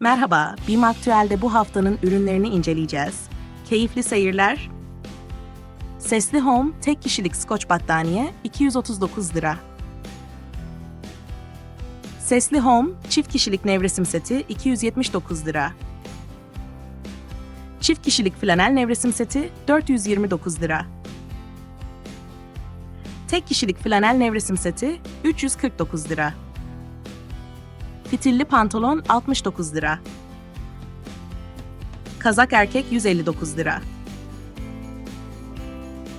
Merhaba, BİM Aktüel'de bu haftanın ürünlerini inceleyeceğiz. Keyifli seyirler. Sesli Home tek kişilik skoç battaniye 239 lira. Sesli Home çift kişilik nevresim seti 279 lira. Çift kişilik flanel nevresim seti 429 lira. Tek kişilik flanel nevresim seti 349 lira. Fitilli pantolon 69 lira. Kazak erkek 159 lira.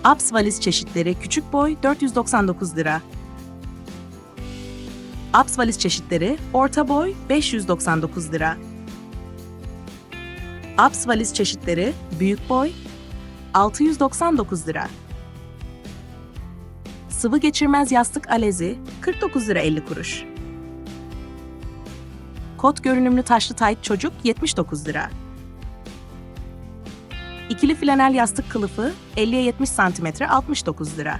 Aps valiz çeşitleri küçük boy 499 lira. Aps valiz çeşitleri orta boy 599 lira. Aps valiz çeşitleri büyük boy 699 lira. Sıvı geçirmez yastık alezi 49 lira 50 kuruş. Kot görünümlü taşlı tayt çocuk 79 lira. İkili flanel yastık kılıfı 50'ye 70 cm 69 lira.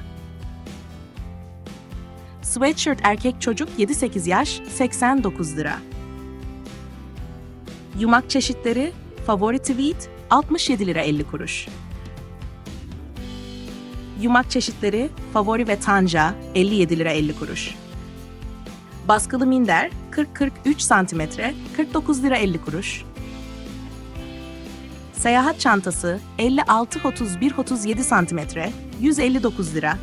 Sweatshirt erkek çocuk 7-8 yaş 89 lira. Yumak çeşitleri favori tweed 67 lira 50 kuruş. Yumak çeşitleri favori ve tanca 57 lira 50 kuruş. Baskılı minder 40-43 cm 49 lira 50 kuruş. Seyahat çantası 56-31-37 cm 159 lira.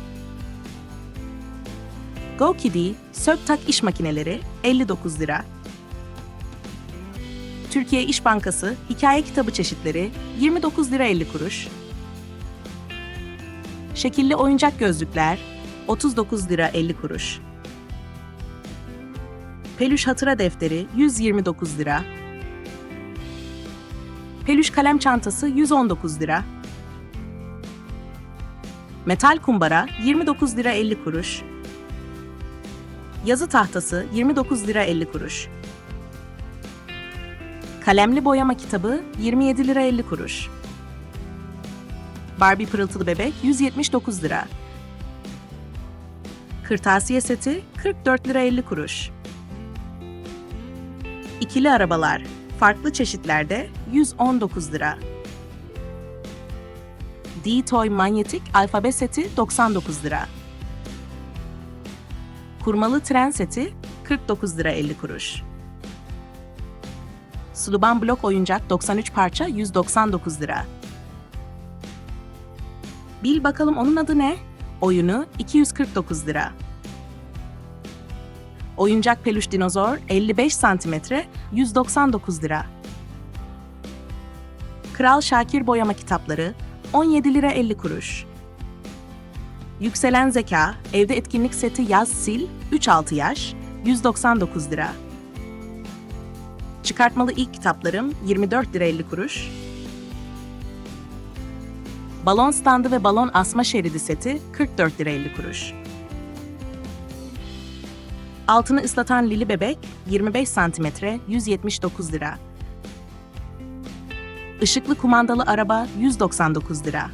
GoKidi sök tak iş makineleri 59 lira. Türkiye İş Bankası hikaye kitabı çeşitleri 29 lira 50 kuruş. Şekilli oyuncak gözlükler 39 lira 50 kuruş. Peluş hatıra defteri 129 lira. Peluş kalem çantası 119 lira. Metal kumbara 29 lira 50 kuruş. Yazı tahtası 29 lira 50 kuruş. Kalemli boyama kitabı 27 lira 50 kuruş. Barbie pırıltılı bebek 179 lira. Kırtasiye seti 44 lira 50 kuruş. İkili arabalar farklı çeşitlerde 119 lira. D-Toy manyetik alfabe seti 99 lira. Kurmalı tren seti 49 lira 50 kuruş. Suluban blok oyuncak 93 parça 199 lira. Bil bakalım onun adı ne? Oyunu 249 lira. Oyuncak peluş dinozor 55 cm 199 lira. Kral Şakir boyama kitapları 17 lira 50 kuruş. Yükselen zeka evde etkinlik seti yaz sil 3-6 yaş 199 lira. Çıkartmalı ilk kitaplarım 24 lira 50 kuruş. Balon standı ve balon asma şeridi seti 44 lira 50 kuruş. Altını ıslatan lili bebek 25 cm 179 lira. Işıklı kumandalı araba 199 lira.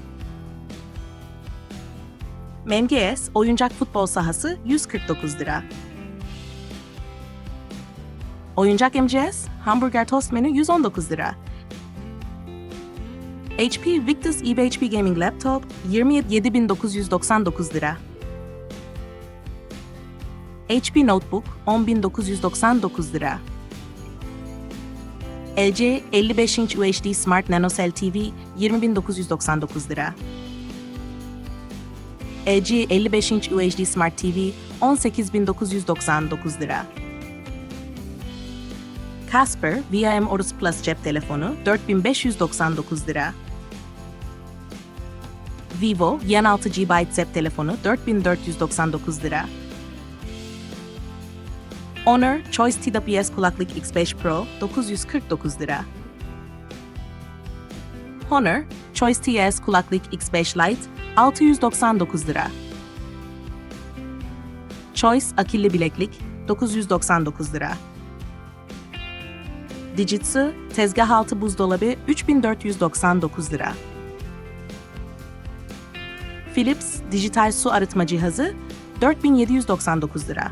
MGS oyuncak futbol sahası 149 lira. Oyuncak MGS hamburger tost menü 119 lira. HP Victus EBHP Gaming Laptop 27.999 lira. HP Notebook 10.999 lira. LG 55 inç UHD Smart NanoCell TV 20.999 lira. LG 55 inç UHD Smart TV 18.999 lira. Casper VIM Orus Plus cep telefonu 4599 lira. Vivo Yen 6 GB cep telefonu 4499 lira. Honor Choice TWS kulaklık X5 Pro 949 lira. Honor Choice TS kulaklık X5 Lite 699 lira. Choice akıllı bileklik 999 lira. Digitsu tezgah altı buzdolabı 3499 lira. Philips dijital su arıtma cihazı 4799 lira.